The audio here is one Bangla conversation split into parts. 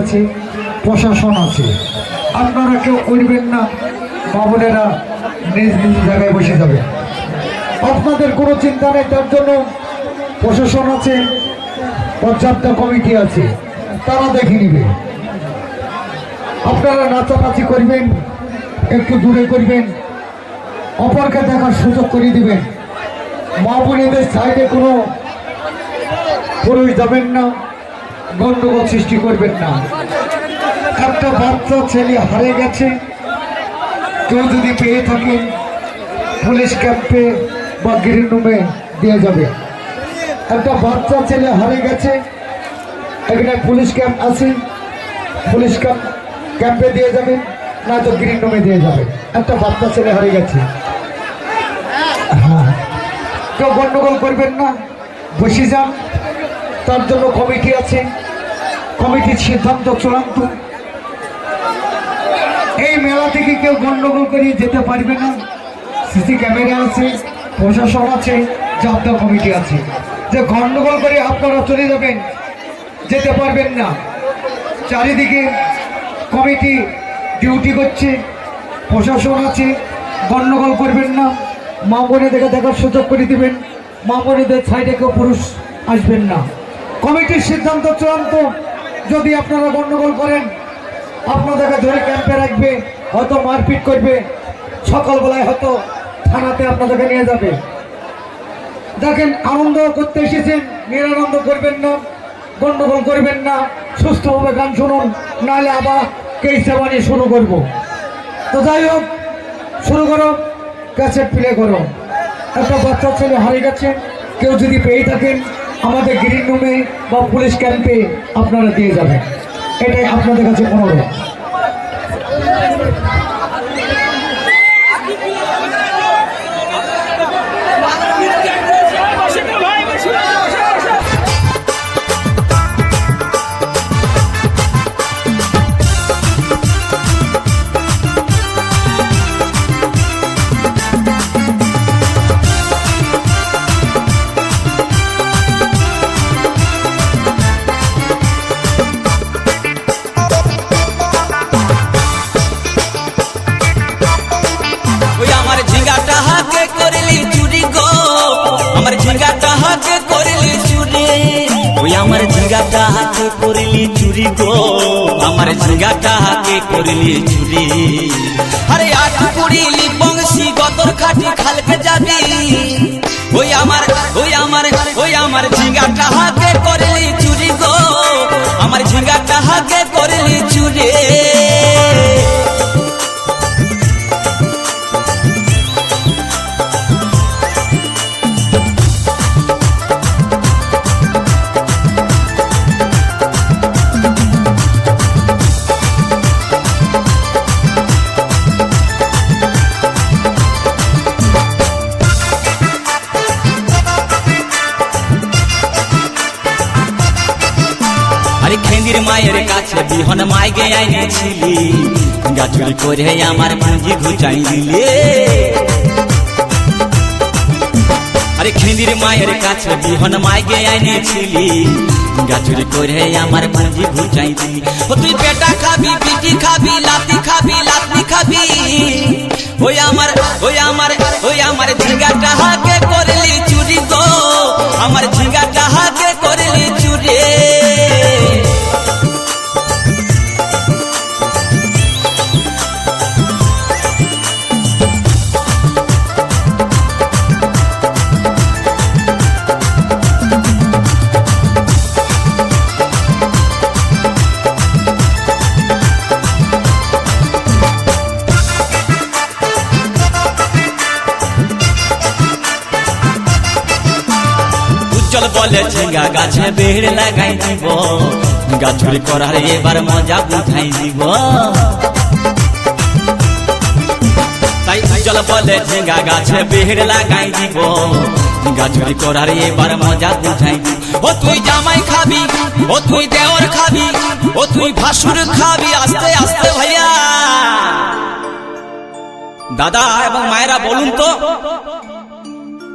আছে, প্রশাসন আছে। আপনারা কেউ করবেন না বাবনেরা নিজ নিজ জায়গায় বসে যাবে। আপনাদের কোনো চিন্তা নেই, তার জন্য প্রশাসন আছে, পর্যাপ্ত কমিটি আছে, তারা দেখে নিবে। আপনারা নাচানাচি করবেন, একটু দূরে করবেন, অপরকে দেখার সুযোগ করে দিবেন। মা বোনেদের সাইডে কোনো পুরুষ যাবেন না। গন্ডগোল সৃষ্টি করবেন না। একটা বাচ্চা ছেলে হারিয়ে গেছে। কেউ যদি পেয়ে থাকেন পুলিশ ক্যাম্পে বা গ্রিন রুমে দিয়ে যাবে। একটা বাচ্চা ছেলে হারিয়ে গেছে। এখানে পুলিশ ক্যাম্প আছে। পুলিশ ক্যাম্প, ক্যাম্পে দিয়ে যাবে না তো গ্রিন রুমে দিয়ে যাবে। একটা বাচ্চা ছেলে হারিয়ে গেছে। হ্যাঁ। কেউ গন্ডগোল করবেন না। বসে যান। তার জন্য কমিটি আছে। কমিটির সিদ্ধান্ত চূড়ান্ত। এই মেলা থেকে কেউ গণ্ডগোল করিয়ে যেতে পারবে না। সিসি ক্যামেরা আছে, প্রশাসন আছে জাবদা কমিটি আছে। যে গণ্ডগোল করে আপনারা চলে যাবেন, যেতে পারবেন না। চারিদিকে কমিটি ডিউটি করছে, প্রশাসন আছে গণ্ডগোল করবেন না। মা বোনেদেরকে দেখার সুযোগ করে দিবেন। মা বোনেদের সাইডে কেউ পুরুষ আসবেন না। কমিটির সিদ্ধান্ত চূড়ান্ত। যদি আপনারা গণ্ডগোল করেন, আপনাদেরকে ধরে ক্যাম্পে রাখবে, হয়তো মারপিট করবে। সকালবেলায় হয়তো থানাতে আপনাদেরকে নিয়ে যাবে। দেখেন, আনন্দ করতে এসেছেন, নিরানন্দ করবেন না, গণ্ডগোল করবেন না, সুস্থভাবে গান শুনুন, নাহলে আবার কেই সেবানি শুরু করব। তো যাই হোক, শুরু করো ক্যাসেট প্লে করো। একটা বাচ্চা ছেলে হারিয়ে গেছে, কেউ যদি পেয়ে থাকেন আমাদের গ্রিন রুমে বা পুলিশ ক্যাম্পে আপনারা দিয়ে যাবেন। এটাই আপনাদের কাছে অনুরোধ। ঝিঙ্গাটাকে করিলি চুরি গো। আমার হাতে করেলি চুরি। আরে আট পড়িলি বংশী গতর খাটি খালকে যাবি। ওই আমার ওই আমার ওই আমার ঝিঙ্গা কাহাকে করিলি চুরি গো। আমার ঝিঙ্গা কাহাকে করিলি চুরি। আরে খেন্দির মায়ের কাছে বিহন মাইগে আইনেছিলি। গাছুরি করে আমার পুঁজি ঘুচাই দিলে আরে খেন্দির মায়ের কাছে বিহন মাইগে আইনেছিলি। গাছুরি করে আমার পুঁজি ঘুচাই দিলি ও তুই পেটা খাবি, পিটি খাবি, লাতি খাবি লাতি খাবি। ওই আমার ওই আমার ওই আমার ঝিঙ্গাটা হাকে উজ্জ্বল বলে ঝিঙ্গা গাছে বেড় লাগাই দিব। গাছুরি করার এবার মজা বুঝাই দিব? তাই উজ্জ্বল বলে ঝিঙ্গা গাছে বেড় লাগাই দিব। গাছুরি করার এবার মজা বুঝাই দিব? ও তুই জামাই খাবি, ও তুই দেওর খাবি, ও তুই ভাসুর খাবি, আস্তে আস্তে ভাইয়া। দাদা এবং মায়েরা বলুন তো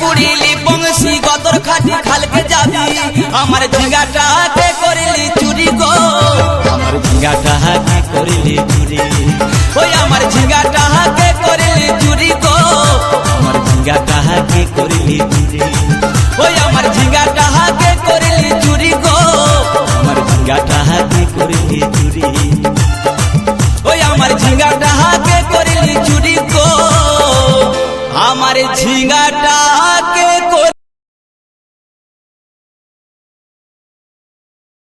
কুড়িলি বংশী গতর খাটি খালকে যাবি। আমার ঝিঙ্গাটা হাতে করলি চুরি গো। আমার ঝিঙ্গাটা হাতে করলি চুরি। ওই আমার ঝিঙ্গাটা হাতে করলি চুরি গো। আমার ঝিঙ্গাটা হাতে করলি চুরি।